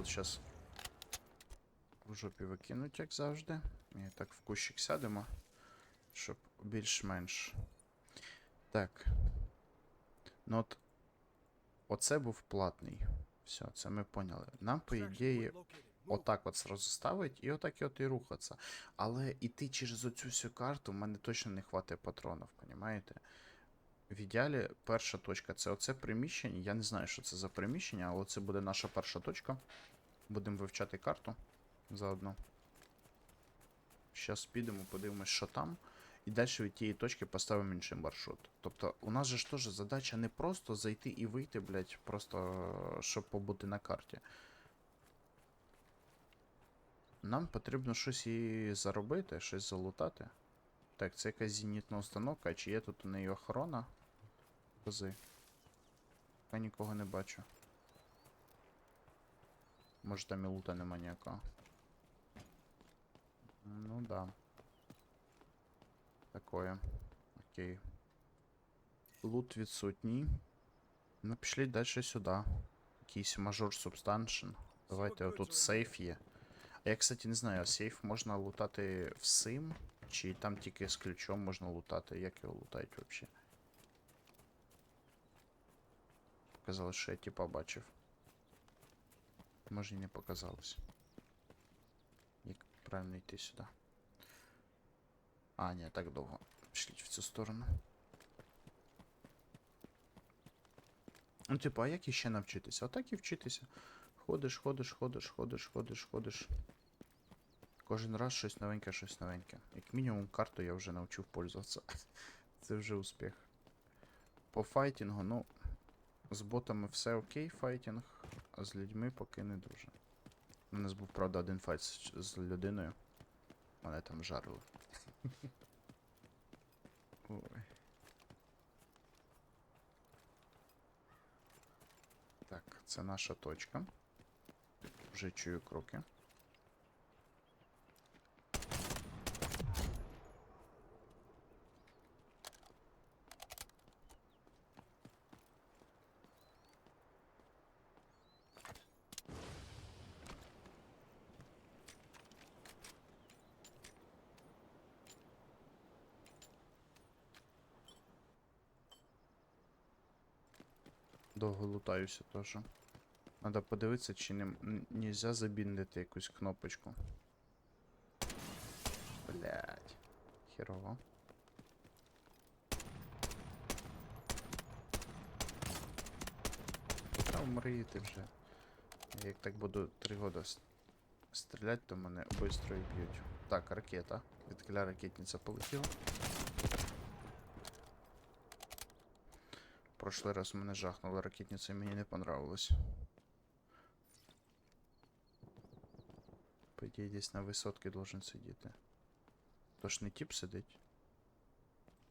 тут зараз в жопі викинуть, як завжди. І так в кущик сядемо, щоб більш-менш. Так. Ну от. Оце був платний. Все, це ми поняли. Нам, по ідеї, отак от сразу ставить і отак і от і рухатися. Але іти через оцю всю карту в мене точно не хватає патронів, понімаєте? В ідеалі перша точка це оце приміщення. Я не знаю, що це за приміщення, але це буде наша перша точка. Будемо вивчати карту заодно. Зараз підемо, подивимось, що там. І далі від тієї точки поставимо інший маршрут. Тобто, у нас же ж теж задача не просто зайти і вийти, блядь, просто е, щоб побути на карті. Нам потрібно щось і заробити, щось залутати. Так, це якась зенітна установка, чи є тут у неї охорона? Кози. Я нікого не бачу. Може там і лута нема ніякого. Ну да. Такое. Окей. Лут відсутній. Ну, пішли далі сюди. Якийсь мажор субстаншн. Давайте отут сейф є. А я, кстати, не знаю, а сейф можна лутати всім? Чи там тільки з ключом можна лутати? Як його лутають взагалі? Показалось, що я типа бачив. Може і не показалось. Як правильно йти сюди? А, ні, так довго. Пішліть в цю сторону. Ну, типу, а як іще навчитися? Отак і вчитися. Ходиш, ходиш, ходиш, ходиш, ходиш, ходиш. Кожен раз щось новеньке, щось новеньке. Як мінімум, карту я вже навчив пользуватися. Це вже успіх. По файтінгу, ну. З ботами все окей, файтінг, а з людьми поки не дуже. У нас був, правда, один файт з, з людиною. Мене там жарили. Ой. Так, це наша точка. Вже чую кроки. Довго лутаюся теж. Надо подивитися, чи не нельзя забіндити якусь кнопочку. Блять. Херово. Та вмрити вже. Як так буду 3 года с- стріляти, то мене швидко і б'ють. Так, ракета. Відкля ракетниця полетіла. Прошлый раз мене жахнула ракетниця мені не понравилось. По ідеї десь на висотці должен сидіти. Тож не тип сидить.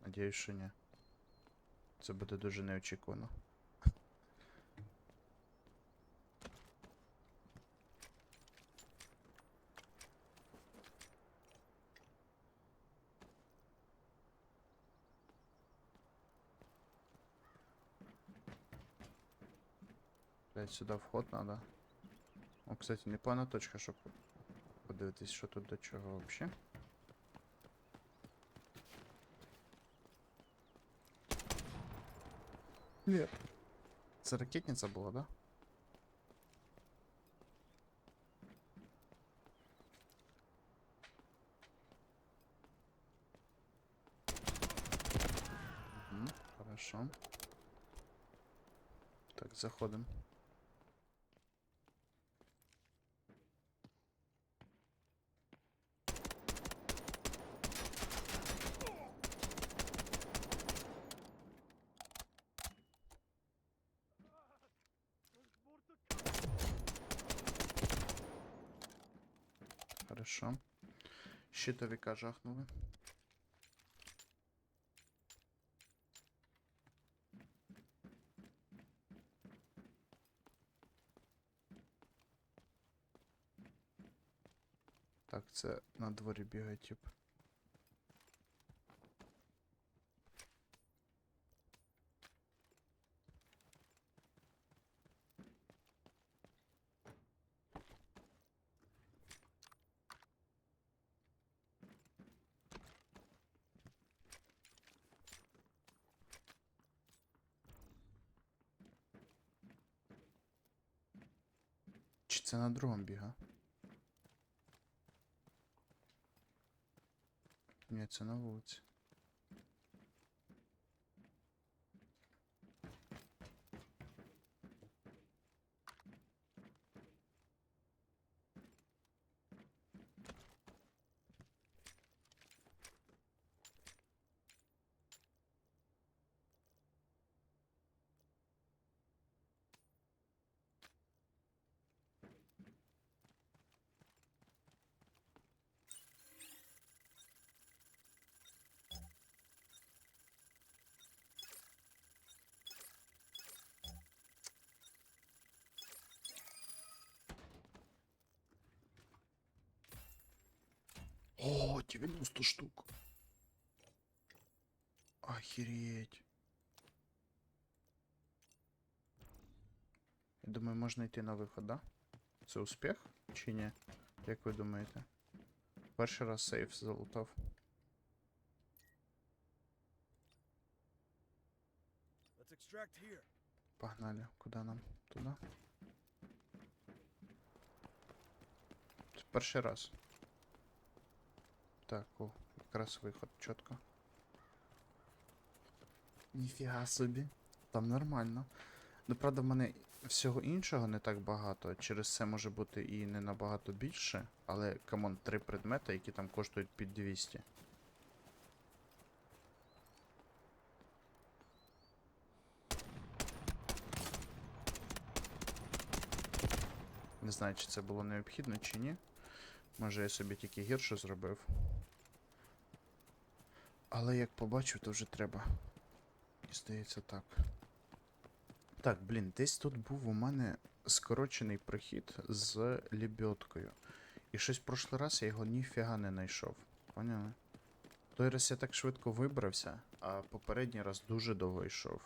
Надіюсь, що ні. Це буде дуже неочікувано. Блять, сюди вход надо. О, кстати, непогана точка, щоб подивитись, що тут до чого вообще. Нет. Це ракетниця була, да? Угу, хорошо. Так, заходим. Щитовика жахнули. Так, це на дворі бігає тип. Це на другому біга? Ні, це на вулиці. 90 штук. Охереть. Я думаю, можна йти на виход, да? Це успіх чи ні? Як ви думаєте? Перший раз сейф залутав. Let's extract here. Погнали. Куди нам? Туди? Це перший раз. Так, о, якраз виход, чітко. Ніфіга собі. Там нормально. Ну, правда, в мене всього іншого не так багато. Через це може бути і не набагато більше. Але, камон, три предмети, які там коштують під 200. Не знаю, чи це було необхідно, чи ні. Може я собі тільки гірше зробив. Але як побачу, то вже треба. І здається так. Так, блін, десь тут був у мене скорочений прохід з лебедкою. І щось в прошлий раз я його ніфіга не знайшов. Поняли? Той раз я так швидко вибрався, а попередній раз дуже довго йшов.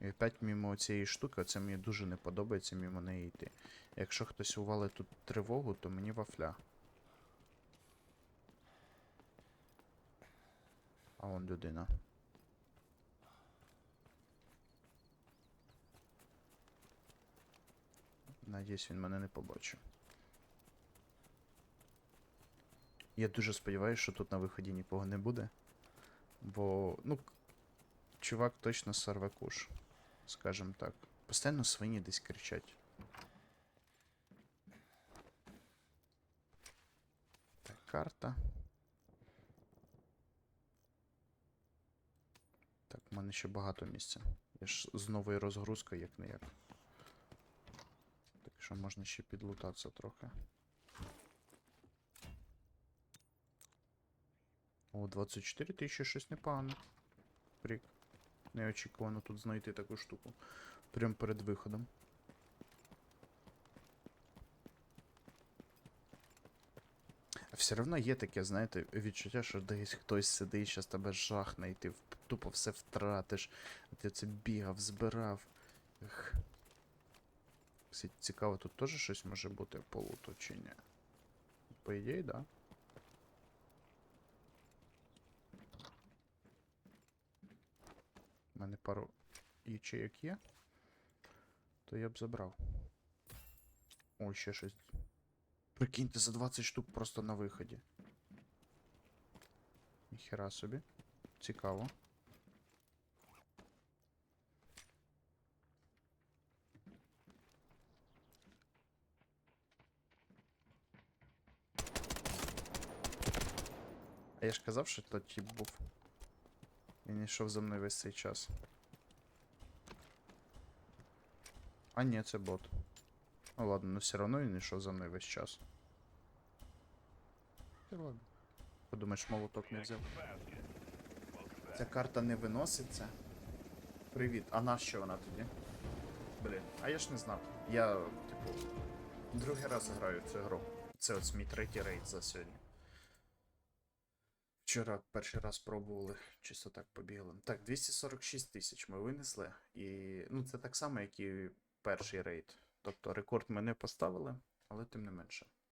І опять мимо цієї штуки, це мені дуже не подобається мимо неї йти. Якщо хтось увалить тут тривогу, то мені вафля. А вон людина. Надіюсь, він мене не побачив. Я дуже сподіваюся, що тут на виході нікого не буде. Бо, ну, чувак точно сорве. Скажем так. Постійно свині десь кричать. Так, карта. В мене ще багато місця. Я ж з новою розгрузкою як не як. Так що можна ще підлутатися трохи. О, 24 тисячі щось непогано. Прик. Неочікувано тут знайти таку штуку. Прям перед виходом. А все одно є таке, знаєте, відчуття, що десь хтось сидить, щас тебе жахне, і ти в- тупо все втратиш. А ти це бігав, збирав. Ех. Цікаво, тут теж щось може бути по чи ні? По ідеї, да. У мене пару ячеїк є. То я б забрав. О, ще щось. Прикиньте, за 20 штук просто на виході. Ніхера собі. Цікаво. А я ж казав, що то тип був. Він йшов за мною весь цей час. А ні, це бот. Ну ладно, но все одно він йшов за мною весь час. Та ладно. Подумаєш, молоток не взяв. Ця карта не виноситься. Привіт. А на що вона тоді? Блін, а я ж не знав. Я, типу, другий раз граю в цю гру. Це ось мій третій рейд за сьогодні. Вчора перший раз пробували, чисто так побігли. Так, 246 тисяч ми винесли. І ну, це так само, як і перший рейд. Тобто рекорд ми не поставили, але тим не менше.